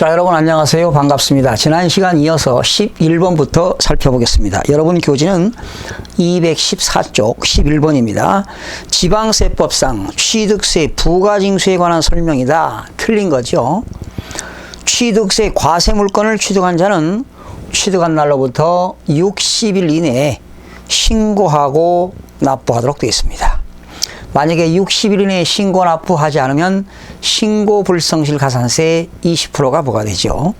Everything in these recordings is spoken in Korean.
자, 여러분 안녕하세요. 반갑습니다. 지난 시간 이어서 11번부터 살펴보겠습니다. 여러분 교재는 214쪽 11번입니다. 지방세법상 취득세 부가징수에 관한 설명이다. 틀린 거죠. 취득세 과세 물건을 취득한 자는 취득한 날로부터 60일 이내에 신고하고 납부하도록 되어 있습니다. 만약에 60일 이내에 신고 납부하지 않으면 신고 불성실 가산세 20%가 부과되죠.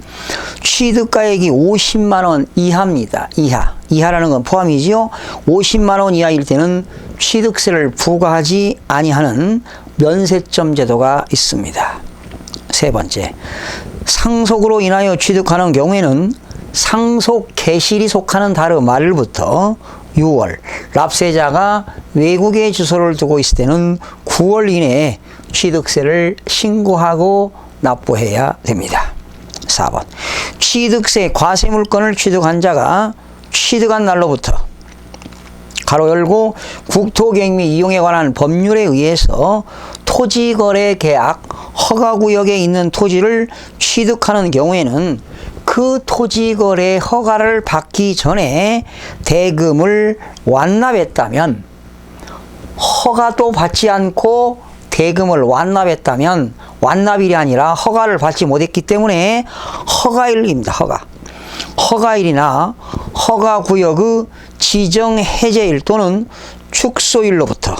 취득가액이 50만 원 이하입니다. 이하. 이하라는 건 포함이지요. 50만 원 이하일 때는 취득세를 부과하지 아니하는 면세점 제도가 있습니다. 세 번째. 상속으로 인하여 취득하는 경우에는 상속 개실이 속하는 달의 말일부터 6월, 납세자가 외국에 주소를 두고 있을 때는 9월 이내에 취득세를 신고하고 납부해야 됩니다. 4번. 취득세 과세 물건을 취득한 자가 취득한 날로부터 가로 열고 국토경미 이용에 관한 법률에 의해서 토지거래 계약 허가구역에 있는 토지를 취득하는 경우에는 그 토지 거래 허가를 받기 전에 대금을 완납했다면 허가도 받지 않고 대금을 완납했다면 완납일이 아니라 허가를 받지 못했기 때문에 허가일입니다. 허가. 허가일이나 허가구역의 지정 해제일 또는 축소일로부터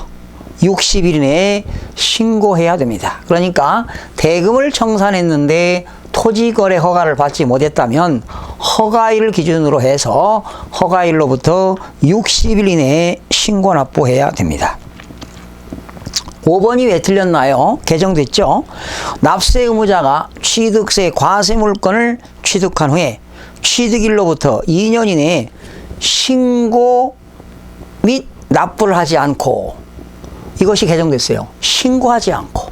60일 이내에 신고해야 됩니다. 그러니까 대금을 청산했는데 토지 거래 허가를 받지 못했다면 허가일 기준으로 해서 허가일로부터 60일 이내에 신고 납부해야 됩니다. 5번이 왜 틀렸나요? 개정됐죠? 납세 의무자가 취득세 과세 물건을 취득한 후에 취득일로부터 2년 이내에 신고 및 납부를 하지 않고 이것이 개정됐어요. 신고하지 않고.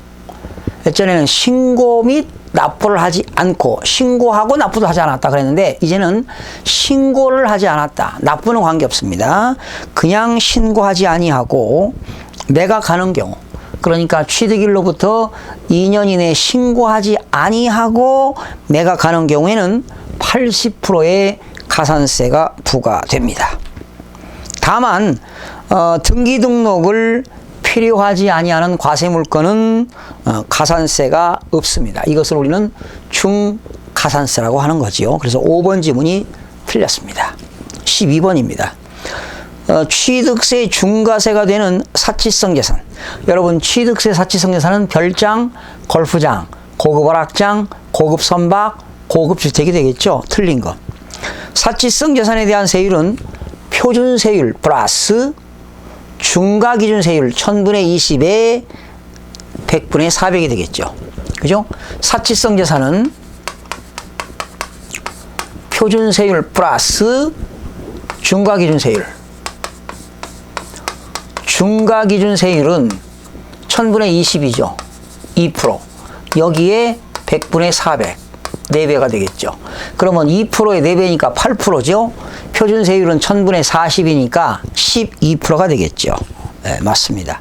예전에는 신고 및 납부를 하지 않고 신고하고 납부도 하지 않았다 그랬는데 이제는 신고를 하지 않았다. 납부는 관계없습니다. 그냥 신고하지 아니하고 내가 가는 경우 그러니까 취득일로부터 2년 이내에 신고하지 아니하고 내가 가는 경우에는 80%의 가산세가 부과됩니다. 다만 어, 등기 등록을 필요하지 아니하는 과세 물건은 어, 가산세가 없습니다. 이것을 우리는 중가산세라고 하는 거지요. 그래서 5번 지문이 틀렸습니다. 12번입니다. 어, 취득세 중과세가 되는 사치성 재산. 여러분 취득세 사치성 재산은 별장, 골프장, 고급 오락장, 고급 선박, 고급 주택이 되겠죠. 틀린 거. 사치성 재산에 대한 세율은 표준 세율 플러스 중과 기준 세율 1000분의 20에 100분의 400이 되겠죠. 그죠? 사치성 재산은 표준 세율 플러스 중과 기준 세율. 중과 기준 세율은 1000분의 20이죠. 2%. 여기에 100분의 400. 4배가 되겠죠. 그러면 2%의 4배니까 8%죠. 표준 세율은 1000분의 40이니까 12%가 되겠죠. 네, 맞습니다.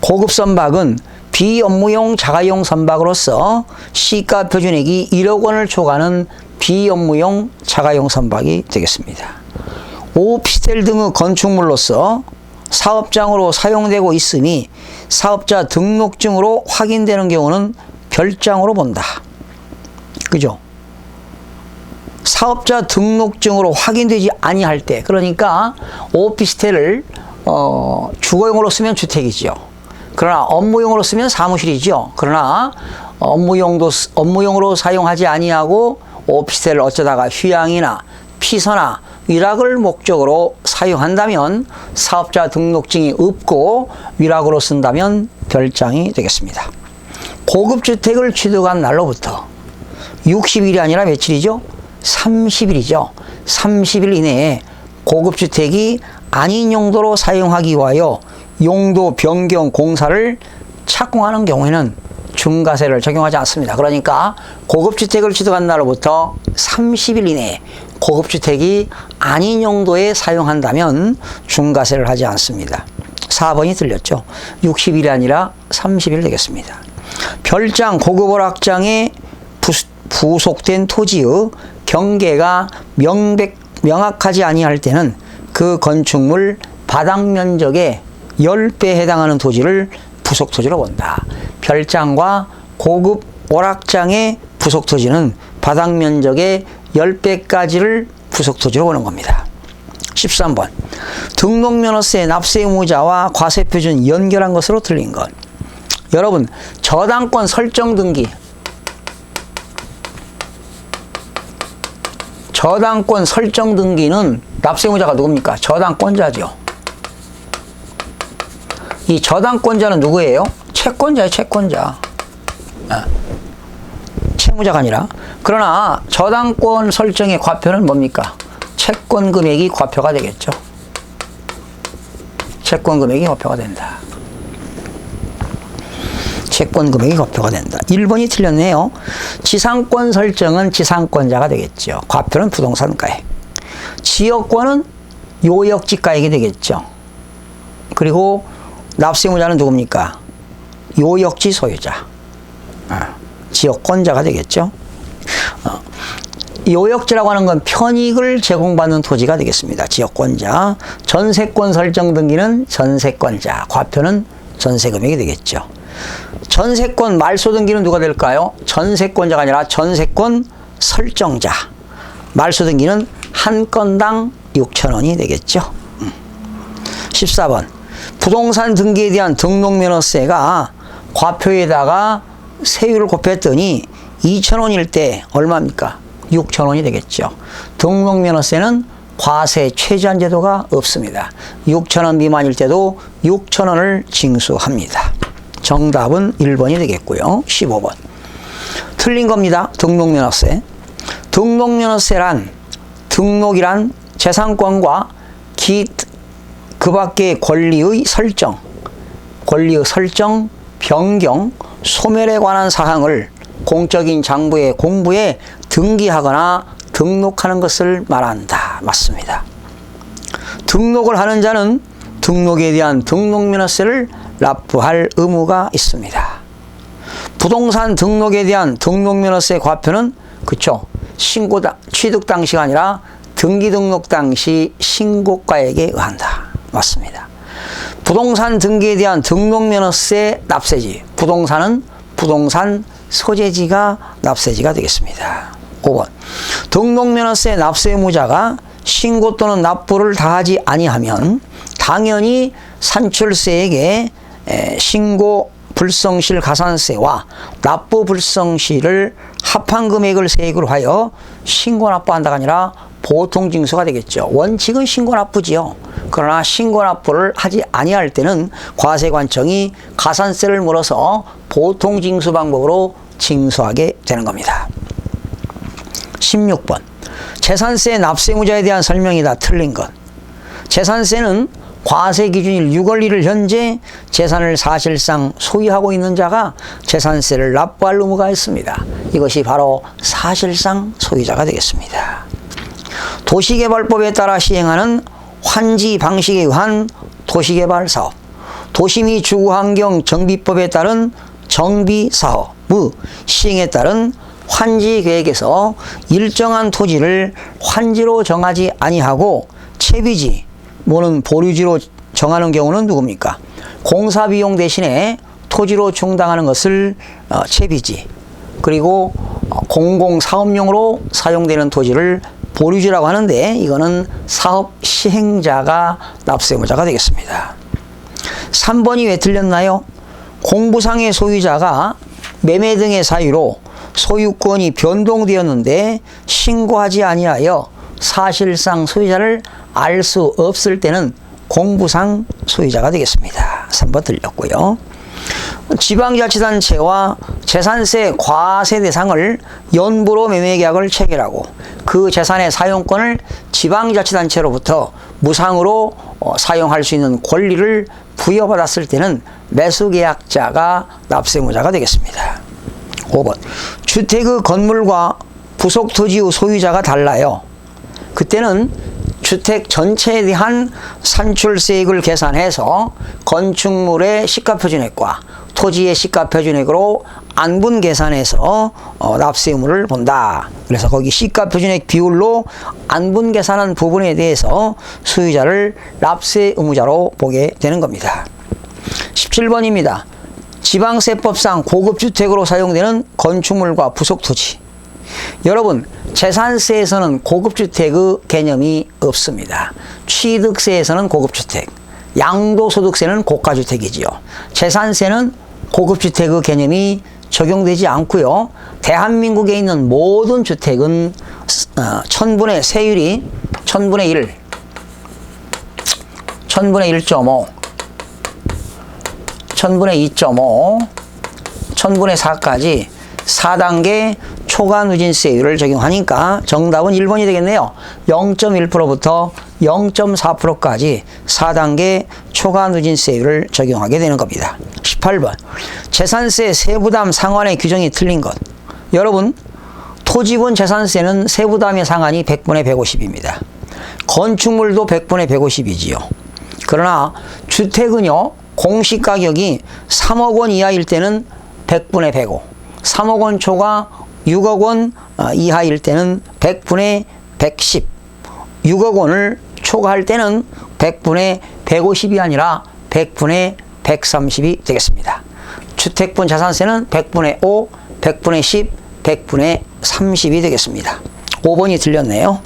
고급 선박은 비업무용 자가용 선박으로서 시가 표준액이 1억 원을 초과하는 비업무용 자가용 선박이 되겠습니다. 오피스텔 등의 건축물로서 사업장으로 사용되고 있으니 사업자 등록증으로 확인되는 경우는 별장으로 본다. 그죠? 사업자 등록증으로 확인되지 아니할 때 그러니까 오피스텔을 어, 주거용으로 쓰면 주택이죠. 그러나 업무용으로 쓰면 사무실이죠. 그러나 업무용도 업무용으로 사용하지 아니하고 오피스텔을 어쩌다가 휴양이나 피서나 위락을 목적으로 사용한다면 사업자 등록증이 없고 위락으로 쓴다면 별장이 되겠습니다. 고급 주택을 취득한 날로부터 60일이 아니라 며칠이죠? 30일이죠. 30일 이내에 고급 주택이 아닌 용도로 사용하기 위하여 용도 변경 공사를 착공하는 경우에는 중과세를 적용하지 않습니다. 그러니까 고급 주택을 취득한 날로부터 30일 이내에 고급 주택이 아닌 용도에 사용한다면 중과세를 하지 않습니다. 4번이 틀렸죠. 60일이 아니라 30일 되겠습니다. 별장 고급 오락장의 부 속된 토지의 경계가 명백, 명확하지 아니할 때는 그 건축물 바닥 면적의 10배에 해당하는 토지를 부속 토지로 본다. 별장과 고급 오락장의 부속 토지는 바닥 면적의 10배까지를 부속 토지로 보는 겁니다. 13번. 등록면허세 납세 의무자와 과세 표준 연결한 것으로 틀린 것. 여러분, 저당권 설정 등기. 저당권 설정 등기는 납세 의무자가 누굽니까? 저당권자죠. 이 저당권자는 누구예요? 채권자예요, 채권자. 아, 채무자가 아니라. 그러나 저당권 설정의 과표는 뭡니까? 채권 금액이 과표가 되겠죠. 채권 금액이 과표가 된다. 채권 금액이 과표가 된다. 1번이 틀렸네요. 지상권 설정은 지상권자가 되겠죠. 과표는 부동산가액. 지역권은 요역지가액이 되겠죠. 그리고 납세무자는 누굽니까? 요역지 소유자. 아, 지역권자가 되겠죠. 어, 요역지라고 하는 건 편익을 제공받는 토지가 되겠습니다. 지역권자. 전세권 설정 등기는 전세권자. 과표는 전세금액이 되겠죠. 전세권 말소 등기는 누가 될까요? 전세권자가 아니라 전세권 설정자. 말소 등기는 한 건당 6천 원이 되겠죠. 14번. 부동산 등기에 대한 등록면허세가 과표에다가 세율을 곱했더니 2,000원일 때 얼마입니까? 6,000원이 되겠죠. 등록면허세는 과세 최저한 제도가 없습니다. 6,000원 미만일 때도 6,000원을 징수합니다. 정답은 1번이 되겠고요. 15번. 틀린 겁니다. 등록면허세. 등록면허세란 등록이란 재산권과 기, 그 밖의 권리의 설정, 권리의 설정, 변경, 소멸에 관한 사항을 공적인 장부의 공부에 등기하거나 등록하는 것을 말한다. 맞습니다. 등록을 하는 자는 등록에 대한 등록면허세를 납부할 의무가 있습니다. 부동산 등록에 대한 등록면허세 과표는 그쵸 신고 취득 당시가 아니라 등기 등록 당시 신고가액에 의한다. 맞습니다. 부동산 등기에 대한 등록면허세 납세지. 부동산은 부동산 소재지가 납세지가 되겠습니다. 5번. 등록면허세 납세 의무자가 신고 또는 납부를 다하지 아니하면 당연히 산출세에게 신고 불성실 가산세와 납부 불성실을 합한 금액을 세액으로 하여 신고 납부한다가 아니라 보통 징수가 되겠죠. 원칙은 신고 납부지요. 그러나 신고 납부를 하지 아니할 때는 과세관청이 가산세를 물어서 보통 징수 방법으로 징수하게 되는 겁니다. 16번. 재산세 납세무자에 대한 설명이다. 틀린 것. 재산세는 과세 기준일 6월 1일 현재 재산을 사실상 소유하고 있는 자가 재산세를 납부할 의무가 있습니다. 이것이 바로 사실상 소유자가 되겠습니다. 도시개발법에 따라 시행하는 환지 방식에 의한 도시개발 사업, 도시미 주거환경 정비법에 따른 정비 사업의 시행에 따른 환지 계획에서 일정한 토지를 환지로 정하지 아니하고 채비지, 뭐는 보류지로 정하는 경우는 누굽니까? 공사 비용 대신에 토지로 충당하는 것을 어, 채비지, 그리고 어, 공공 사업용으로 사용되는 토지를 보류지라고 하는데 이거는 사업 시행자가 납세 의무자가 되겠습니다. 3번이 왜 틀렸나요? 공부상의 소유자가 매매 등의 사유로 소유권이 변동되었는데 신고하지 아니하여 사실상 소유자를 알 수 없을 때는 공부상 소유자가 되겠습니다. 3번 틀렸고요. 지방자치단체와 재산세 과세 대상을 연부로 매매계약을 체결하고 그 재산의 사용권을 지방자치단체로부터 무상으로 어, 사용할 수 있는 권리를 부여받았을 때는 매수계약자가 납세무자가 되겠습니다. 5번 주택의 건물과 부속 토지의 소유자가 달라요. 그때는 주택 전체에 대한 산출세액을 계산해서 건축물의 시가표준액과 토지의 시가표준액으로 안분 계산에서 어, 납세 의무를 본다. 그래서 거기 시가 표준액 비율로 안분 계산한 부분에 대해서 소유자를 납세 의무자로 보게 되는 겁니다. 17번입니다. 지방세법상 고급주택으로 사용되는 건축물과 부속토지. 여러분, 재산세에서는 고급주택의 개념이 없습니다. 취득세에서는 고급주택, 양도소득세는 고가주택이지요. 재산세는 고급주택의 개념이 적용되지 않고요. 대한민국에 있는 모든 주택은 어, 천분의 세율이 천분의 1, 천분의 1.5, 천분의 2.5, 천분의 4까지 4단계 초과 누진세율을 적용하니까 정답은 1번이 되겠네요. 0.1%부터 0.4%까지 4단계 초과 누진세율을 적용하게 되는 겁니다. 18번. 재산세 세부담 상환의 규정이 틀린 것. 여러분, 토지분 재산세는 세부담의 상한이 100분의 150입니다. 건축물도 100분의 150이지요. 그러나 주택은요, 공시 가격이 3억 원 이하일 때는 100분의 105, 3억 원 초과 6억 원 어, 이하일 때는 100분의 110, 6억 원을 초과할 때는 100분의 150이 아니라 100분의 130이 되겠습니다. 주택분 자산세는 100분의 5, 100분의 10, 100분의 30이 되겠습니다. 5번이 틀렸네요.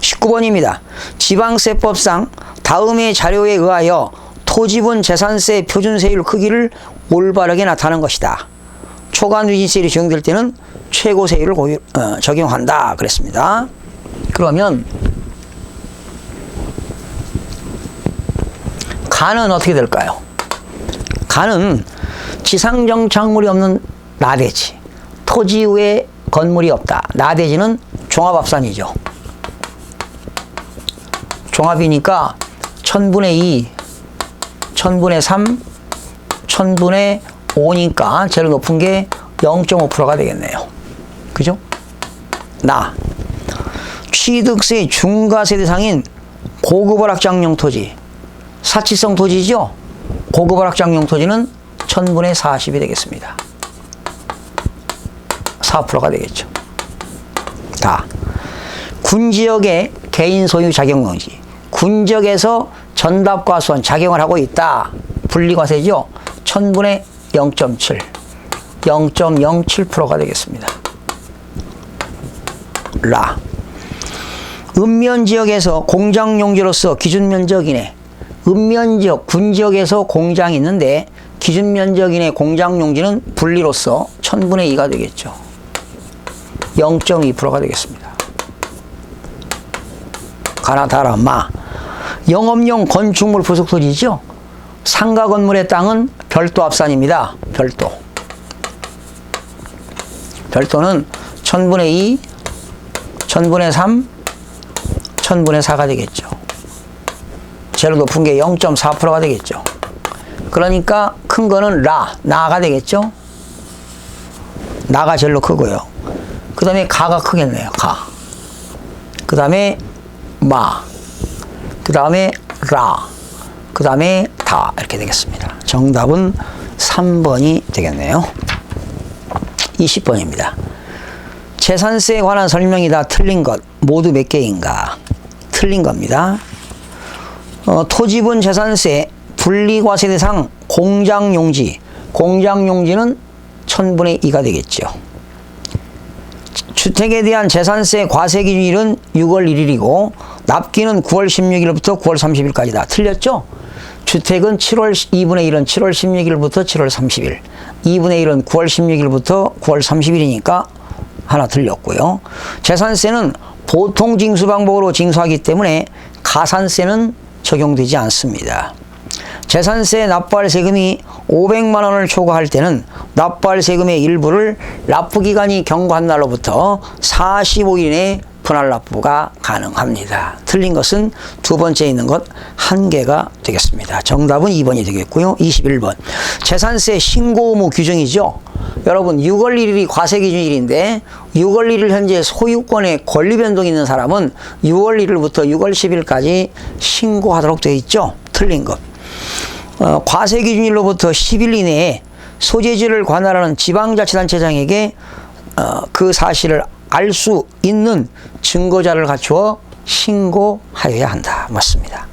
19번입니다. 지방세법상 다음의 자료에 의하여 토지분 재산세 표준세율 크기를 올바르게 나타낸 것이다. 초과 누진세율이 적용될 때는 최고세율을 고유, 어, 적용한다. 그랬습니다. 그러면 간은 어떻게 될까요? 간은 지상정착물이 없는 나대지, 토지 위에 건물이 없다. 나대지는 종합합산이죠. 종합이니까 천분의 2, 천분의 3, 천분의 5니까 제일 높은 게 0.5%가 되겠네요. 그죠? 나. 취득세 중과세 대상인 고급월악장용 토지. 사치성 토지죠? 고급월악장용 토지는 천분의 40이 되겠습니다. 4%가 되겠죠. 다. 군 지역의 개인 소유 자격용지. 군적에서 전답과수원 작용을 하고 있다. 분리과세죠. 천분의 0.7. 0.07%가 되겠습니다. 라. 읍면 지역에서 공장 용지로서 기준 면적이네. 읍면 지역, 군 지역에서 공장이 있는데 기준 면적인의 공장 용지는 분리로서 천분의 2가 되겠죠. 0.2%가 되겠습니다. 가나다라 마. 영업용 건축물 부속 토지죠. 상가 건물의 땅은 별도 합산입니다. 별도. 별도는 천분의 2, 천분의 3, 천분의 4가 되겠죠. 제일 높은 게 0.4%가 되겠죠. 그러니까 큰 거는 라, 나가 되겠죠. 나가 제일로 크고요. 그 다음에 가가 크겠네요. 가. 그 다음에 마. 그 다음에 라. 그 다음에 다. 이렇게 되겠습니다. 정답은 3번이 되겠네요. 20번입니다. 재산세에 관한 설명이 다 틀린 것 모두 몇 개인가? 틀린 겁니다. 어, 토지분 재산세 분리과세 대상 공장용지 공장용지는 천분의 2가 되겠죠. 주택에 대한 재산세 과세 기준일은 6월 1일이고 납기는 9월 16일부터 9월 30일까지다. 틀렸죠? 주택은 7월 2분의 1은 7월 16일부터 7월 30일, 2분의 1은 9월 16일부터 9월 30일이니까 하나 틀렸고요. 재산세는 보통 징수 방법으로 징수하기 때문에 가산세는 적용되지 않습니다. 재산세 납부할 세금이 500만 원을 초과할 때는 납부할 세금의 일부를 납부 기간이 경과한 날로부터 45일 이내 분할 납부가 가능합니다. 틀린 것은 두 번째 있는 것 한 개가 되겠습니다. 정답은 2번이 되겠고요. 21번. 재산세 신고 의무 규정이죠. 여러분 6월 1일이 과세 기준일인데 6월 1일 현재 소유권에 권리 변동이 있는 사람은 6월 1일부터 6월 10일까지 신고하도록 되어 있죠. 틀린 것. 어, 과세 기준일로부터 10일 이내에 소재지를 관할하는 지방자치단체장에게 어, 그 사실을 알 수 있는 증거자를 갖추어 신고하여야 한다. 맞습니다.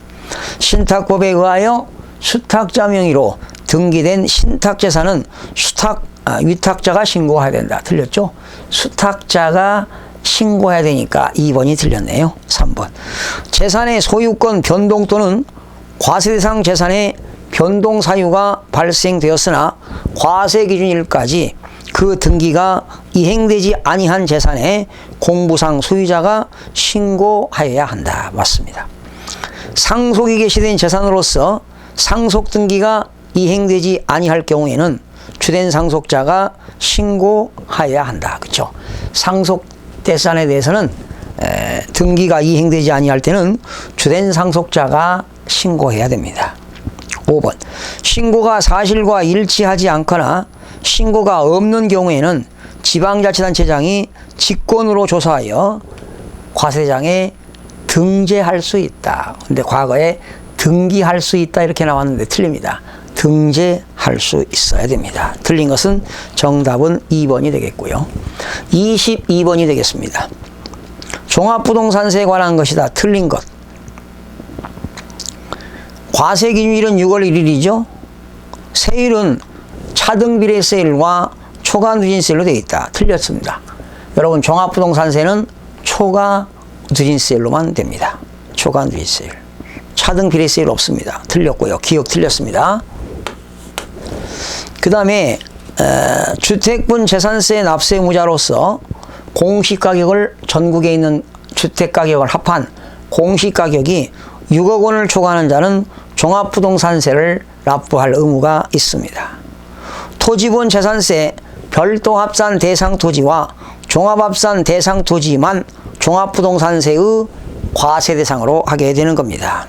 신탁법에 의하여 수탁자 명의로 등기된 신탁재산은 수탁 아, 위탁자가 신고해야 된다. 틀렸죠? 수탁자가 신고해야 되니까 2번이 틀렸네요. 3번. 재산의 소유권 변동 또는 과세 대상 재산의 변동 사유가 발생되었으나 과세 기준일까지 그 등기가 이행되지 아니한 재산의 공부상 소유자가 신고하여야 한다. 맞습니다. 상속이 개시된 재산으로서 상속 등기가 이행되지 아니할 경우에는 주된 상속자가 신고하여야 한다. 그렇죠? 상속 재산에 대해서는 에, 등기가 이행되지 아니할 때는 주된 상속자가 신고해야 됩니다. 5번. 신고가 사실과 일치하지 않거나 신고가 없는 경우에는 지방자치단체장이 직권으로 조사하여 과세장에 등재할 수 있다. 근데 과거에 등기할 수 있다 이렇게 나왔는데 틀립니다. 등재할 수 있어야 됩니다. 틀린 것은 정답은 2번이 되겠고요. 22번이 되겠습니다. 종합부동산세에 관한 것이다. 틀린 것. 과세 기준일은 6월 1일이죠. 세율은 차등 비례 세율과 초과 누진 세율로 되어 있다. 틀렸습니다. 여러분 종합부동산세는 초과 누진 세율로만 됩니다. 초과 누진 세율. 차등 비례 세율 없습니다. 틀렸고요. 기억 틀렸습니다. 그 다음에 주택분 재산세 납세무자로서 공시가격을 전국에 있는 주택가격을 합한 공시가격이 6억 원을 초과하는 자는 종합부동산세를 납부할 의무가 있습니다. 토지분 재산세 별도 합산 대상 토지와 종합 합산 대상 토지만 종합부동산세의 과세 대상으로 하게 되는 겁니다.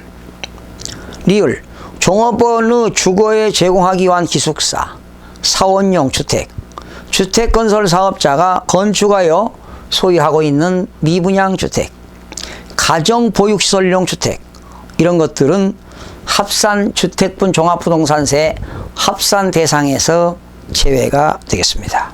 리을 종업원의 주거에 제공하기 위한 기숙사, 사원용 주택, 주택 건설 사업자가 건축하여 소유하고 있는 미분양 주택, 가정 보육시설용 주택 이런 것들은 합산 주택분 종합부동산세 합산 대상에서 제외가 되겠습니다.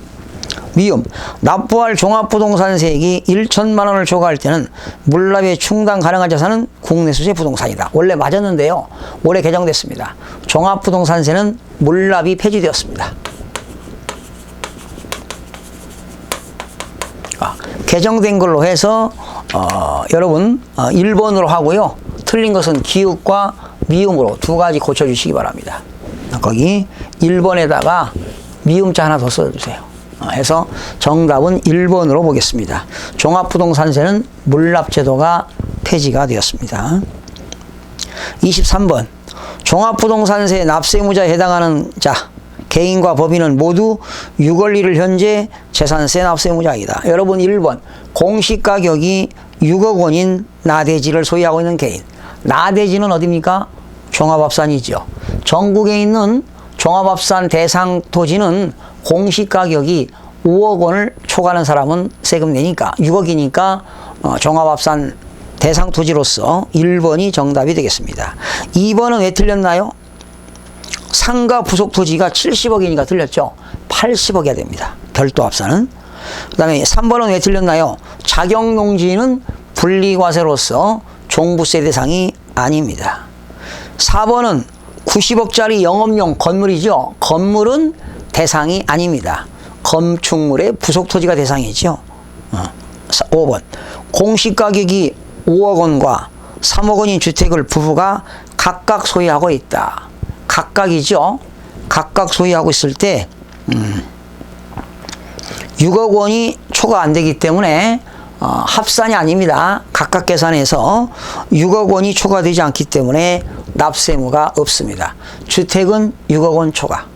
미음 납부할 종합부동산세액이 1천만 원을 초과할 때는 물납에 충당 가능한 자산은 국내 소재 부동산이다. 원래 맞았는데요. 올해 개정됐습니다. 종합부동산세는 물납이 폐지되었습니다. 아, 개정된 걸로 해서 어, 여러분 어, 1번으로 하고요. 틀린 것은 기읍과 미음으로 두 가지 고쳐주시기 바랍니다. 거기 1번에다가 미음자 하나 더 써주세요. 어, 해서 정답은 1번으로 보겠습니다. 종합부동산세는 물납제도가 폐지가 되었습니다. 23번 종합부동산세 납세무자에 해당하는 자 개인과 법인은 모두 6월 1일 현재 재산세 납세무자이다. 여러분 1번 공시가격이 6억 원인 나대지를 소유하고 있는 개인 나대지는 어디입니까? 종합합산이죠. 전국에 있는 종합합산 대상 토지는 공시가격이 5억 원을 초과하는 사람은 세금 내니까 6억이니까 어, 종합합산 대상 토지로서 1번이 정답이 되겠습니다. 2번은 왜 틀렸나요? 상가 부속 토지가 70억이니까 틀렸죠. 80억이야 됩니다. 별도 합산은. 그 다음에 3번은 왜 틀렸나요? 자격농지는 분리과세로서 종부세 대상이 아닙니다. 4번은 90억짜리 영업용 건물이죠. 건물은 대상이 아닙니다. 건축물의 부속 토지가 대상이죠. 5번. 어. 공시 가격이 5억 원과 3억 원인 주택을 부부가 각각 소유하고 있다. 각각이죠. 각각 소유하고 있을 때, 음, 6억 원이 초과 안 되기 때문에 어, 합산이 아닙니다. 각각 계산해서 6억 원이 초과되지 않기 때문에 납세무가 없습니다. 주택은 6억 원 초과.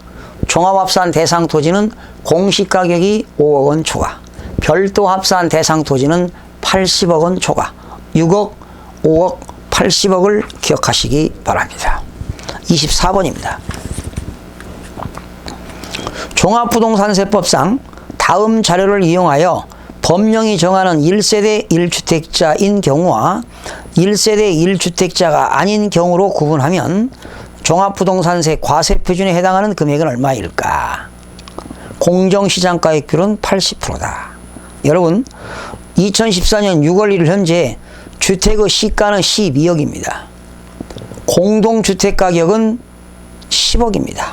종합합산 대상 토지는 공시가격이 5억 원 초과. 별도 합산 대상 토지는 80억 원 초과. 6억, 5억, 80억을 기억하시기 바랍니다. 24번입니다. 종합부동산세법상 다음 자료를 이용하여 법령이 정하는 1세대 1주택자인 경우와 1세대 1주택자가 아닌 경우로 구분하면 종합부동산세 과세 표준에 해당하는 금액은 얼마일까? 공정시장가액비율은 80%다. 여러분 2014년 6월 1일 현재 주택의 시가는 12억입니다. 공동주택 가격은 10억입니다.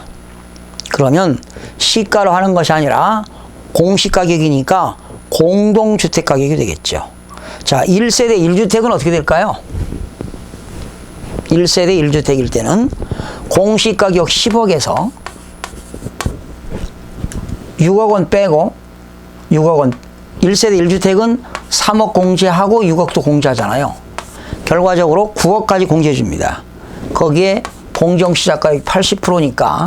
그러면 시가로 하는 것이 아니라 공시 가격이니까 공동주택 가격이 되겠죠. 자, 1세대 1주택은 어떻게 될까요? 1세대 1주택일 때는 공시 가격 10억에서 6억 원 빼고 6억 원 1세대 1주택은 3억 공제하고 6억도 공제하잖아요. 결과적으로 9억까지 공제해 줍니다. 거기에 공정시작가액 80%니까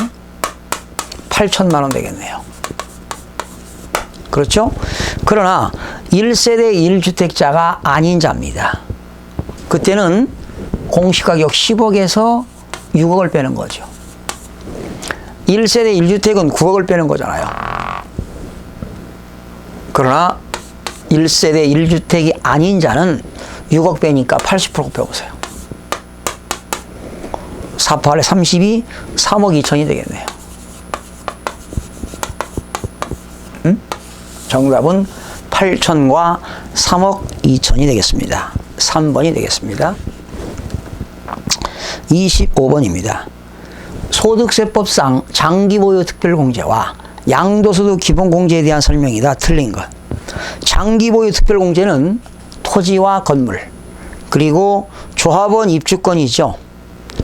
8천만 원 되겠네요. 그렇죠? 그러나 1세대 1주택자가 아닌 자입니다. 그때는 공시가격 10억에서 6억을 빼는 거죠. 1세대 1주택은 9억을 빼는 거잖아요. 그러나 1세대 1주택이 아닌 자는 6억 빼니까 80% 빼보세요. 48에 32, 3억 2천이 되겠네요. 정답은 8천과 3억 2천이 되겠습니다. 3번이 되겠습니다. 25번입니다. 소득세법상 장기보유 특별공제와 양도소득 기본공제에 대한 설명이다. 틀린 것. 장기보유 특별공제는 토지와 건물, 그리고 조합원 입주권이죠.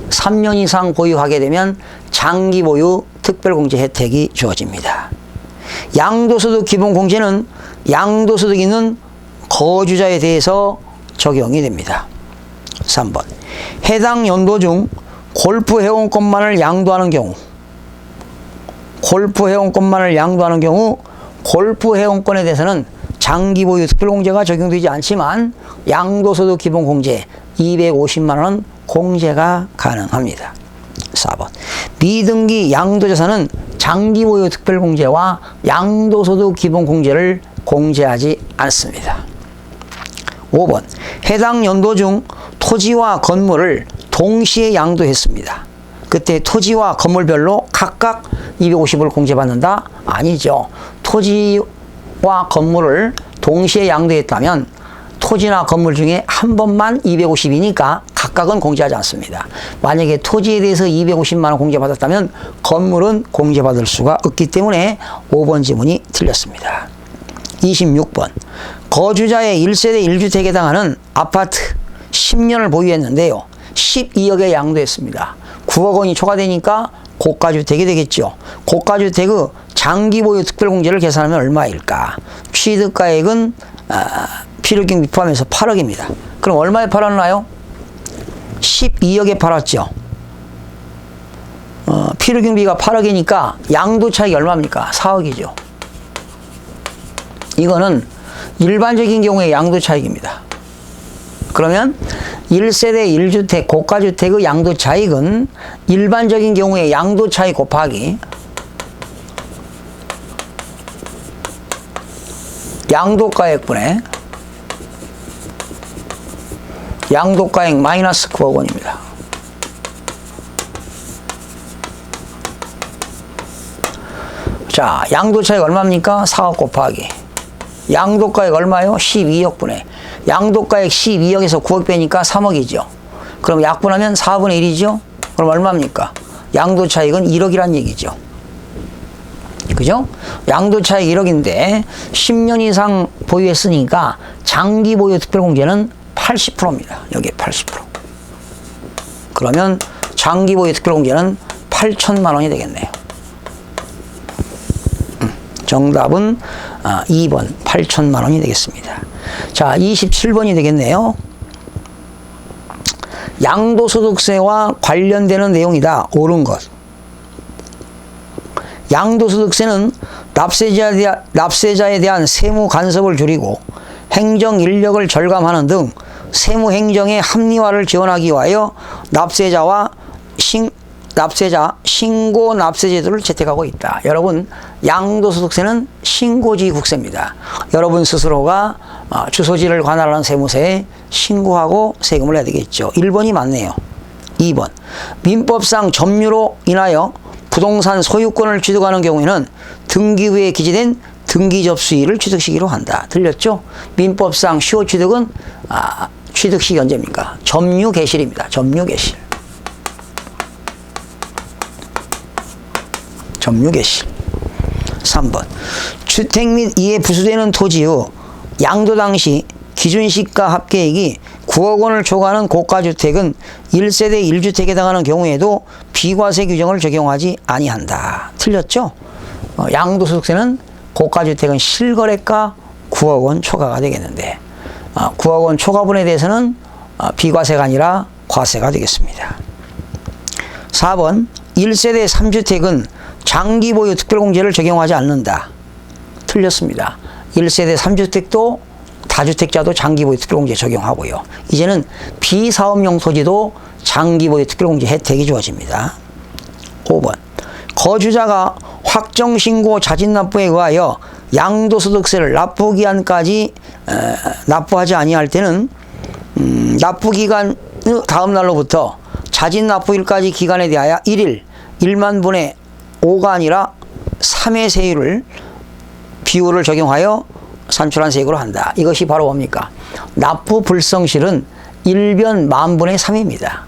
3년 이상 보유하게 되면 장기보유 특별공제 혜택이 주어집니다. 양도소득 기본공제는 양도소득 있는 거주자에 대해서 적용이 됩니다. 3번. 해당 연도 중 골프 회원권만을 양도하는 경우 골프 회원권만을 양도하는 경우 골프 회원권에 대해서는 장기 보유 특별공제가 적용되지 않지만 양도소득 기본공제 250만 원 공제가 가능합니다. 4번. 미등기 양도자산은 장기 보유 특별공제와 양도소득 기본공제를 공제하지 않습니다. 5번. 해당 연도 중 토지와 건물을 동시에 양도했습니다. 그때 토지와 건물별로 각각 250을 공제받는다? 아니죠. 토지와 건물을 동시에 양도했다면 토지나 건물 중에 한 번만 250이니까 각각은 공제하지 않습니다. 만약에 토지에 대해서 250만 원 공제받았다면 건물은 공제받을 수가 없기 때문에 5번 지문이 틀렸습니다. 26번. 거주자의 1세대 1주택에 해당하는 아파트 10년을 보유했는데요. 12억에 양도했습니다. 9억 원이 초과되니까 고가주택이 되겠죠. 고가주택의 장기 보유 특별공제를 계산하면 얼마일까? 취득가액은 아, 필요경비 포함해서 8억입니다. 그럼 얼마에 팔았나요? 12억에 팔았죠. 어, 필요경비가 8억이니까 양도 차익이 얼마입니까? 4억이죠. 이거는 일반적인 경우의 양도 차익입니다. 그러면 1세대 1주택 고가주택의 양도 차익은 일반적인 경우의 양도 차익 곱하기 양도가액분의 양도가액 마이너스 9억 원입니다. 자, 양도 차익 얼마입니까? 4억 곱하기. 양도가액 얼마요? 12억 분의. 양도가액 12억에서 9억 빼니까 3억이죠. 그럼 약분하면 4분의 1이죠? 그럼 얼마입니까? 양도 차익은 1억이란 얘기죠. 그죠? 양도 차익 1억인데 10년 이상 보유했으니까 장기 보유 특별공제는 80%입니다. 여기에 80%. 그러면 장기 보유 특별 공제는 8천만 원이 되겠네요. 음, 정답은 2번 아, 8천만 원이 되겠습니다. 자, 27번이 되겠네요. 양도소득세와 관련되는 내용이다. 옳은 것. 양도소득세는 납세자에 대한 세무 간섭을 줄이고 행정 인력을 절감하는 등 세무 행정의 합리화를 지원하기 위하여 납세자와 신, 납세자 신고 납세 제도를 채택하고 있다. 여러분 양도소득세는 신고지 국세입니다. 여러분 스스로가 어, 주소지를 관할하는 세무서에 신고하고 세금을 내야 되겠죠. 1번이 맞네요. 2번 민법상 점유로 인하여 부동산 소유권을 취득하는 경우에는 등기부에 기재된 등기 접수일을 취득시기로 한다. 들렸죠? 민법상 시효 취득은 아, 취득시 언제입니까? 점유 개실입니다. 점유 개실. 점유 개실. 3번. 주택 및 이에 부수되는 토지 후 양도 당시 기준 시가 합계액이 9억 원을 초과하는 고가주택은 1세대 1주택에 해당하는 경우에도 비과세 규정을 적용하지 아니한다. 틀렸죠? 어, 양도소득세는 고가주택은 실거래가 9억 원 초과가 되겠는데 어, 9억 원 초과분에 대해서는 어, 비과세가 아니라 과세가 되겠습니다. 4번 1세대 3주택은 장기 보유 특별공제를 적용하지 않는다. 틀렸습니다. 1세대 3주택도 다주택자도 장기 보유 특별공제 적용하고요. 이제는 비사업용 토지도 장기 보유 특별공제 혜택이 주어집니다. 5번 거주자가 확정신고 자진납부에 의하여 양도소득세를 납부기한까지 에, 납부하지 아니할 때는 음, 납부기간 다음 날로부터 자진납부일까지 기간에 대하여 1일 1만 분의 5가 아니라 3의 세율을 비율을 적용하여 산출한 세액으로 한다. 이것이 바로 뭡니까? 납부 불성실은 1변 만분의 3입니다.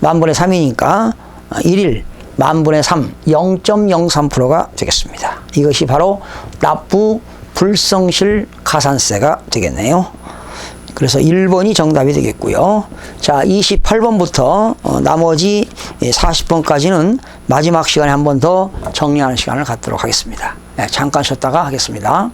만분의 3이니까 1일 만분의 3, 0.03%가 되겠습니다. 이것이 바로 납부 불성실 가산세가 되겠네요. 그래서 1번이 정답이 되겠고요. 자, 28번부터 어, 나머지 40번까지는 마지막 시간에 한 번 더 정리하는 시간을 갖도록 하겠습니다. 네, 잠깐 쉬었다가 하겠습니다.